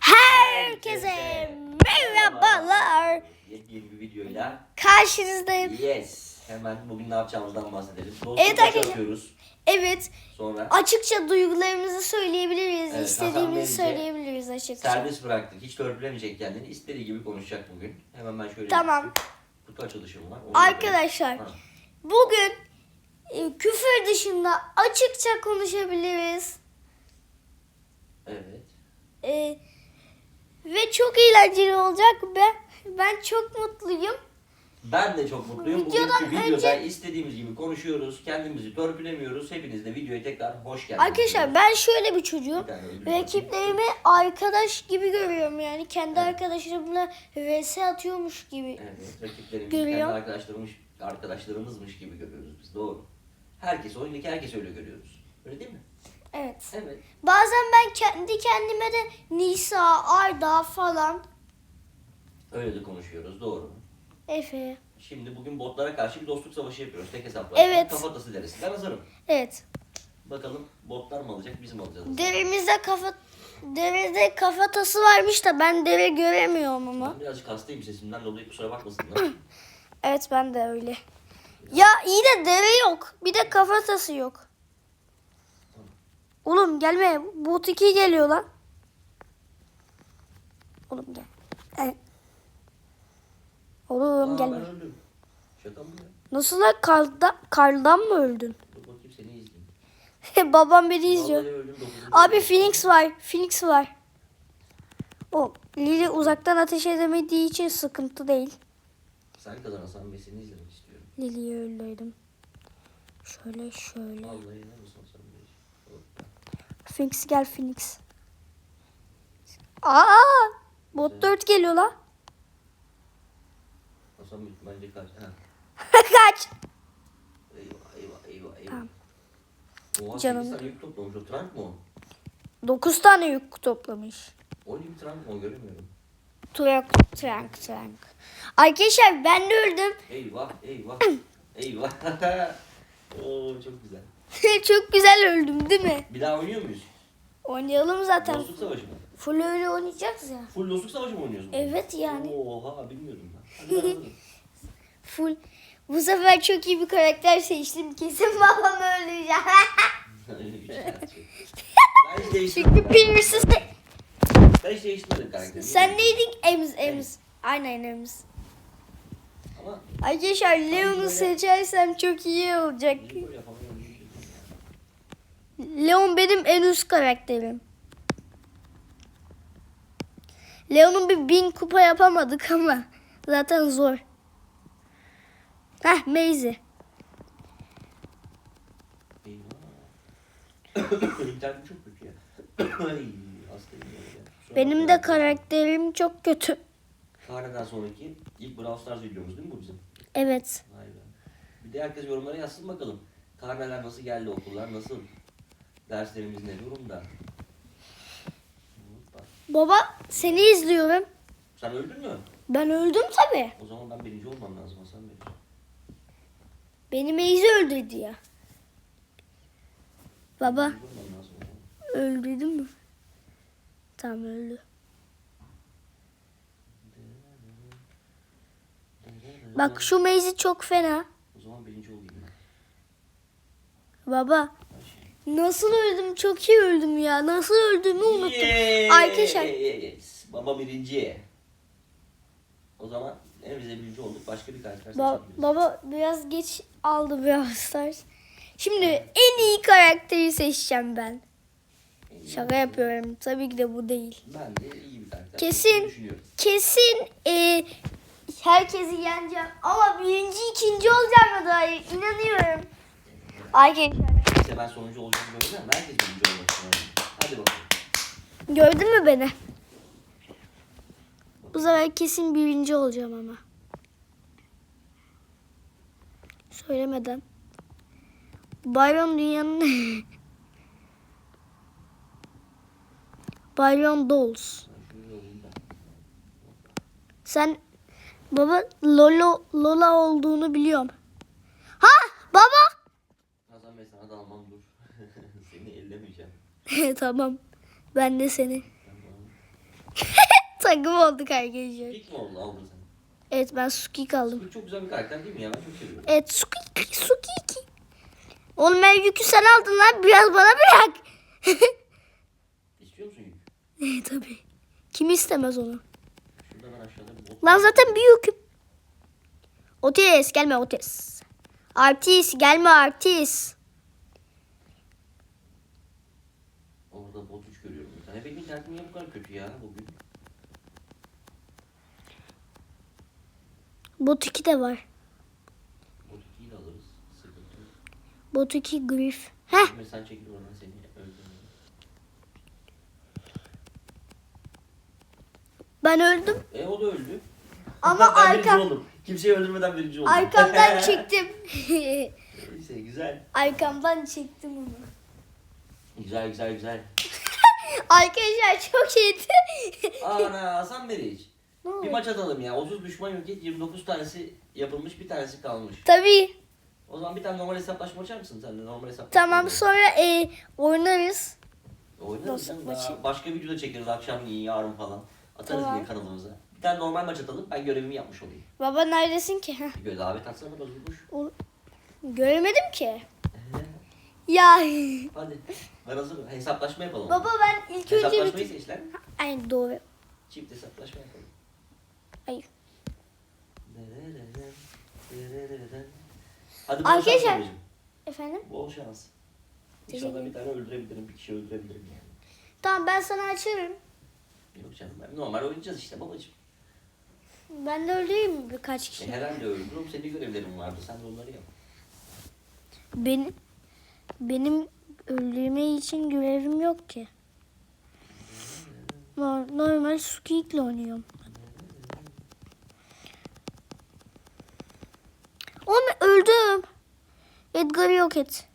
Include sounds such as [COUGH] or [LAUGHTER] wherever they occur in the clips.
Herkese merhabalar. Yepyeni bir videoyla. Karşınızdayım. Yes. Hemen bugün ne yapacağımızdan bahsedelim. Dostluk Evet arkadaşlar. Evet, Sonra açıkça duygularımızı söyleyebiliriz. Evet, istediğimizi söyleyebiliriz açıkça. serbest bıraktık. Hiç törpülemeyecek kendini. İstediği gibi konuşacak bugün. Hemen ben şöyle Tamam. kutu açılışım var. Onu Arkadaşlar, yapayım. Bugün e, küfür dışında açıkça konuşabiliriz. Evet. E, ve çok eğlenceli olacak. Ben ben çok mutluyum. Ben de çok mutluyum. Videodan Bugünkü videoda önce- istediğimiz gibi konuşuyoruz. Kendimizi törpülemiyoruz. Hepiniz de videoya tekrar hoş geldiniz. Arkadaşlar ben şöyle bir çocuğum. Bir tane ödül bakayım. Rakiplerimi arkadaş gibi görüyorum yani. Kendi arkadaşlarımla vs atıyormuş gibi. Evet, rakiplerimiz Görüyor. kendi arkadaşlarımız, arkadaşlarımızmış gibi görüyoruz biz. Doğru. Herkes, oyundaki herkes öyle görüyoruz. Öyle değil mi? Evet. Evet. Bazen ben kendi kendime de Nisa, Arda falan, Öyle de konuşuyoruz. Doğru. Efe. Şimdi bugün botlara karşı bir dostluk savaşı yapıyoruz. Tek hesapla. Evet. Kafatası derisi. Ben hazırım. Evet. Bakalım botlar mı alacak, biz mi alacağız? Derimizde kafa derede kafatası varmış da ben dere göremiyorum ama. Ben birazcık hastayım sesimden dolayı kusura bakmasınlar. [CLEARS THROAT] Evet ben de öyle. Ya iyi de dere yok. Bir de kafatası yok. Oğlum gelme. Bot 2 geliyor lan. Oğlum gel. E. Oğlum Aa, gelme. ben öldüm. Şaka mı ya? Nasıl lan karda, kardan mı öldün? Dur bakayım seni izleyeyim. Babam beni izliyor. Öldüm. Abi. Phoenix var. Phoenix var. O Lily uzaktan ateş edemediği için sıkıntı değil. Sen kazan Hasan Bey seni izlemek istiyorum. Lily'yi öldürdüm. Şöyle şöyle. Vallahi Hasan Bey. Hop. Phoenix gel Phoenix. Aa! Bot 4 geliyor la. Hasan bence kaç. Ha. [LAUGHS] Kaç. Eyvah eyvah eyvah eyvah. Tamam. Oha Canım. 8 tane yük toplamış o trunk mu? 9 tane yük toplamış. O ne bir trunk mu o göremiyorum. Trank, trank, trank. Arkadaşlar ben de öldüm. Eyvah eyvah [CLEARS THROAT] eyvah. [LAUGHS] Oo çok güzel. [LAUGHS] Çok güzel öldüm değil mi? Bir daha oynuyor muyuz? Oynayalım zaten. Dostluk savaşı mı? Full öyle oynayacağız ya. Full dostluk savaşı mı oynuyorsun? Evet yani. Oha bilmiyorum ben. Hadi. [LAUGHS] Full. Bu sefer çok iyi bir karakter seçtim. Kesin babamı öldüreceğim. Ben hiç değiştirmedim. [LAUGHS] Çünkü se- Ben hiç değiştirmedim karakteri. Sen neydin? Ems, Ems. Aynen Ems. Ama Arkadaşlar Leon'u seçersem çok iyi olacak. yapamıyorum? Leon benim en üst karakterim. Leon'un bir bin kupa yapamadık [LAUGHS] ama zaten zor. Heh. [COUGHS] İnternetim çok kötü ya. [COUGHS] Kusura Benim de karakterim çok kötü. Kahreden sonraki ilk Brawl Stars videomuz değil mi bu bizim? Evet. Vay be. Bir de herkes yorumlara yazsın bakalım. Karneler nasıl geldi okullar nasıl? Derslerimiz ne durumda? Baba seni izliyorum. Sen öldün mü? Ben öldüm tabi. O zaman ben birinci olmam lazım Hasan Bey. Beni Maisie öldürdü ya. Baba Birinci olmam lazım o zaman. öldürdü mü? Tamam öldü. Bak şu Maisie çok fena. O zaman birinci olayım ben. Baba. Nasıl öldüm? Çok iyi öldüm ya. Nasıl öldüğümü unuttum. Yes! Arkadaşlar Baba birinci. O zaman en bize birinci olduk. Başka bir karakter ba- baba biraz geç aldı Brawl Stars. Şimdi en iyi karakteri seçeceğim ben. Şaka yapıyorum. Tabii ki de bu değil. Ben de iyi bir karakter. Kesin. Kesin e, herkesi yeneceğim. Ama birinci, ikinci olacağım da inanıyorum. Arkadaşlar ben sonuncu olacağımı görmüyorum. Herkes birinci olmak istiyor. Hadi bakalım. gördün mü beni? Bu sefer kesin birinci olacağım ama. Söylemeden. Byron dünyanın... [LAUGHS] Byron Dolls. Sen baba Lolo Lola olduğunu biliyorum. Ha baba. Hasan Bey sana da almam dur. [LAUGHS] Seni ellemeyeceğim. [LAUGHS] tamam. Ben de seni. Tamam. [LAUGHS] Takım olduk arkadaşlar. İlk mi oldu aldın sen? Evet ben Sukik aldım. Bu çok güzel bir karakter değil mi ya? Ben çok seviyorum. Evet Sukik. Sukik. Oğlum ben yükü sen aldın lan. Biraz bana bırak. İstiyor musun yük? e tabi. Kim istemez onu? Şurada ben aşağıda bir bot. Lan zaten büyüküm. Otis gelme Otis. Artis gelme Artis. Orada bot 3 görüyorum bir tane. Benim internetim niye bu kadar kötü ya bugün? Bot 2 de var. Bot 2'yi de alırız. Sıkıntı yok. Bot 2 Griff. Heh sen çekil oradan seni öldürürüm. ben öldüm. E o da öldü. Ama Ben birinci arka, oldum. Kimseyi öldürmeden birinci oldum. arkamdan [LAUGHS] çektim. Neyse güzel. arkamdan çektim onu. Güzel güzel güzel. Arkadaşlar çok iyiydi. [LAUGHS] Ana Hasan Meriç. Ne Bir maç atalım ya. 30 düşman yok et 29 tanesi yapılmış bir tanesi kalmış. Tabii. O zaman bir tane normal hesaplaşma açar mısın sen de normal hesaplaşma? Tamam sonra e, oynarız. Oynarız Dostluk canım, daha maçı. Başka videoda çekeriz akşam yiyin yarın falan. Atarız Tamam. yine kanalımıza. Bir tane normal maç atalım ben görevimi yapmış olayım. Baba neredesin ki? Heh, Bir göz davet atsana bozulmuş. ol- Göremedim ki. Ya. Hadi [LAUGHS] ben hazırım. Hesaplaşma yapalım. Baba ben ilk önce Hesaplaşmayı seç lan. Ay doğru. Çift hesaplaşma yapalım. Hayır. Hadi bol Arkadaşlar- şans babacığım. Efendim? Bol şans. İnşallah bir tane öldürebilirim, bir kişi öldürebilirim yani. Tamam ben sana açarım. Yok canım ben normal oynayacağız işte babacığım. Ben de öldüreyim mi birkaç E, kişi? herhalde öldürürüm. Senin görevlerin vardı. Sen de onları yap. Benim benim öldürme için görevim yok ki. Nor- Normal Sukik'le oynuyorum. Oğlum öldüm. Edgar'ı yok et.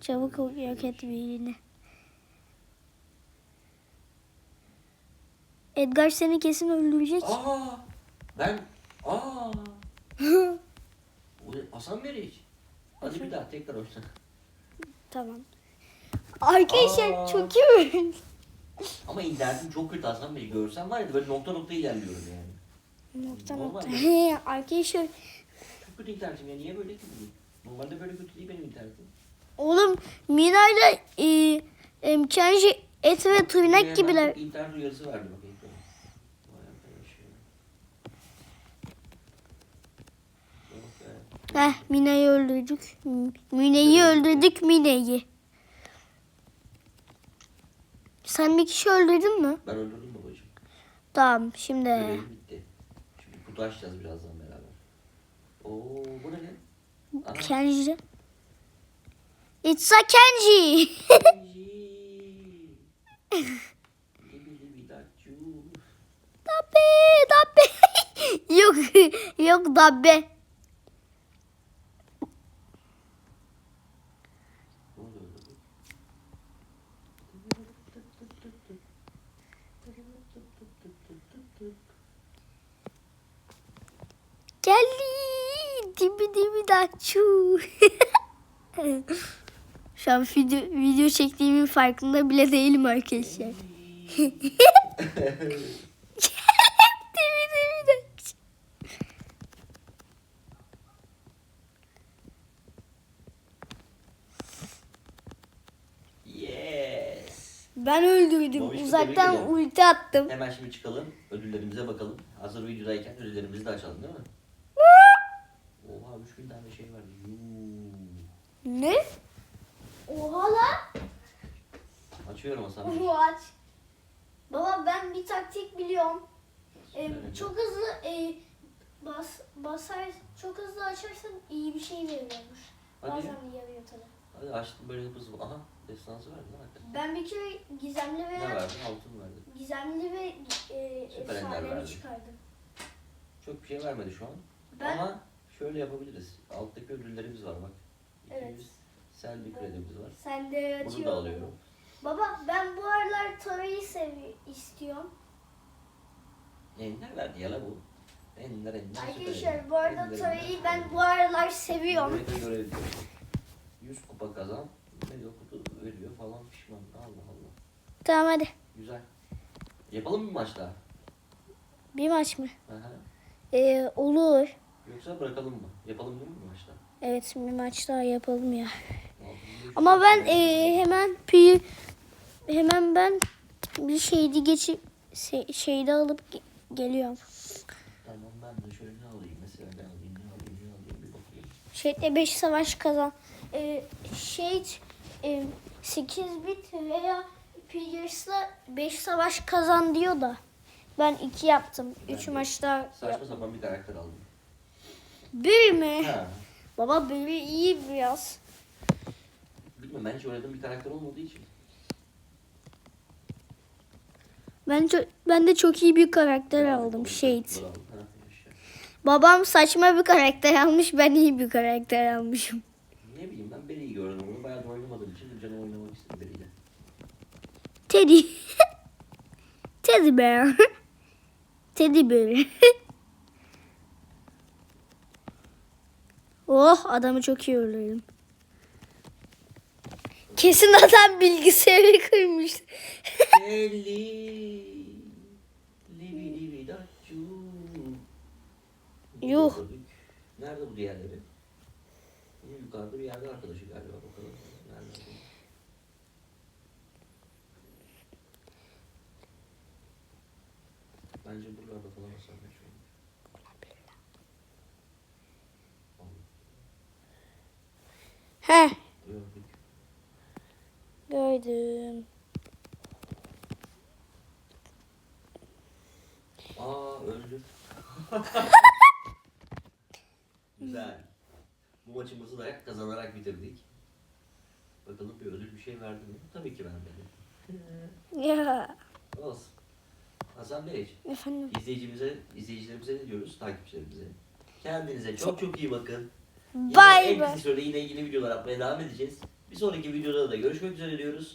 Çabuk yok et birini. Edgar seni kesin öldürecek. Aa! Ben... Aa! [LAUGHS] Hasan Meriç. Hadi bir daha tekrar oyna. Tamam. Arkadaşlar Aa. çok iyi. Ama internetim çok kötü Hasan Meriç. Görsen var ya böyle nokta nokta ilerliyorum yani. nokta Normal nokta. mi? He, Arkadaşlar Çok kötü internetim ya. Niye böyle ki bugün? Normalde böyle kötü değil benim internetim. Oğlum Mina'yla e, em, Kenji et ve tırnak gibiler. İnternet uyarısı verdi bak ekrana. Vay arkadaş ya. Yok be. Heh Mina'yı öldürdük. Mine'yi öldürdük Mine'yi. Sen bir kişi öldürdün mü? Ben öldürdüm babacığım. Tamam şimdi. Görevim bitti. Şimdi kutu açacağız birazdan beraber. Oo bu ne? Aha. Kenji. It's a Kenji. Dacu. Dabbe dabbe. yok yok dabbe. Ne oluyor orada? Geldi. Dibi dibi daçu. [LAUGHS] Şu an video, video çektiğimin farkında bile değilim arkadaşlar. [LAUGHS] dibi dibi daçu. yes. Ben öldürdüm. Tebrik Uzaktan ederim. ulti attım. Hemen şimdi çıkalım. Ödüllerimize bakalım. Hazır videodayken ödüllerimizi de açalım değil mi? Oha 3000 tane şey var. Yuu. Ne? Oha lan. Açıyorum Hasan Bey. What? Baba ben bir taktik biliyorum. Ee, Söyle. çok hızlı e, bas, basar, çok hızlı açarsan iyi bir şey veriyormuş. Hadi. Bazen yarıyor tabii. Hadi açtım böyle hızlı. Aha destansı verdi lan hakikaten. Ben bir kere gizemli Ne ve verdi? Altın verdi. gizemli ve e, Süper ender efsanevi verdi. çıkardım. Çok bir şey vermedi şu an. Ben Ama şöyle yapabiliriz. Alttaki ödüllerimiz var bak. 200 Evet. selvi kredimiz var. sen de Bunu da alıyorum. Baba ben bu aralar tarayı sevi istiyorum. Ender verdi ya la bu. Ender ender. Arkadaşlar bu arada Ender, ender. ben bu aralar seviyorum. Görev diyor. 100 kupa kazan. Ne diyor kutu veriyor falan pişman. Allah Allah. Tamam hadi. Güzel. Yapalım mı bir maç daha? Bir maç mı? Aha. Ee, olur. Yoksa bırakalım mı? Yapalım değil mi bir maç daha? Evet bir maç daha yapalım ya. Ama ben ee, hemen pi hemen ben bir şeydi geçip se- şeyde alıp ge- geliyorum. Tamam ben de şöyle ne alayım mesela ne alayım ne alayım ne alayım bir bakayım. Şeyde 5 savaş kazan. Ee, şey e, 8 bit veya Pierce'la 5 savaş kazan diyor da. Ben 2 yaptım. Ben 3 de maçta. Saçma sapan bir karakter aldım. Bir mi? Ha. Baba biri iyi biraz. Bilmiyorum ben hiç oynadığım bir karakter olmadığı için. Ben çok, ben de çok iyi bir karakter aldım. Shade. Ha, yaşa. Babam saçma bir karakter almış. Ben iyi bir karakter almışım. Ne bileyim ben Beri'yi gördüm onu. Bayağı da oynamadığım için canım oynamak istedim Beri'yle. Teddy. [LAUGHS] Teddy bear. [LAUGHS] Teddy bear. [LAUGHS] oh adamı çok iyi öldürdüm. Kesin adam bilgisayarı kırmış. Yuh. Nerede bu diğerleri? Yukarıda bir yerde arkadaşı galiba bakalım. Nerede? Bence buralarda falan olsam He gördüm. Aa öldü. [LAUGHS] Güzel. Bu maçımızı da kazanarak bitirdik. Bakalım bir ödül bir şey verdi mi? Tabii ki vermedi. Ya Olsun. Hasan Bey, efendim. izleyicimize, izleyicilerimize ne diyoruz? Takipçilerimize. Kendinize çok çok iyi bakın. Bay bay. yine ilgili videolar atmaya devam edeceğiz. Bir sonraki videoda da görüşmek üzere diyoruz.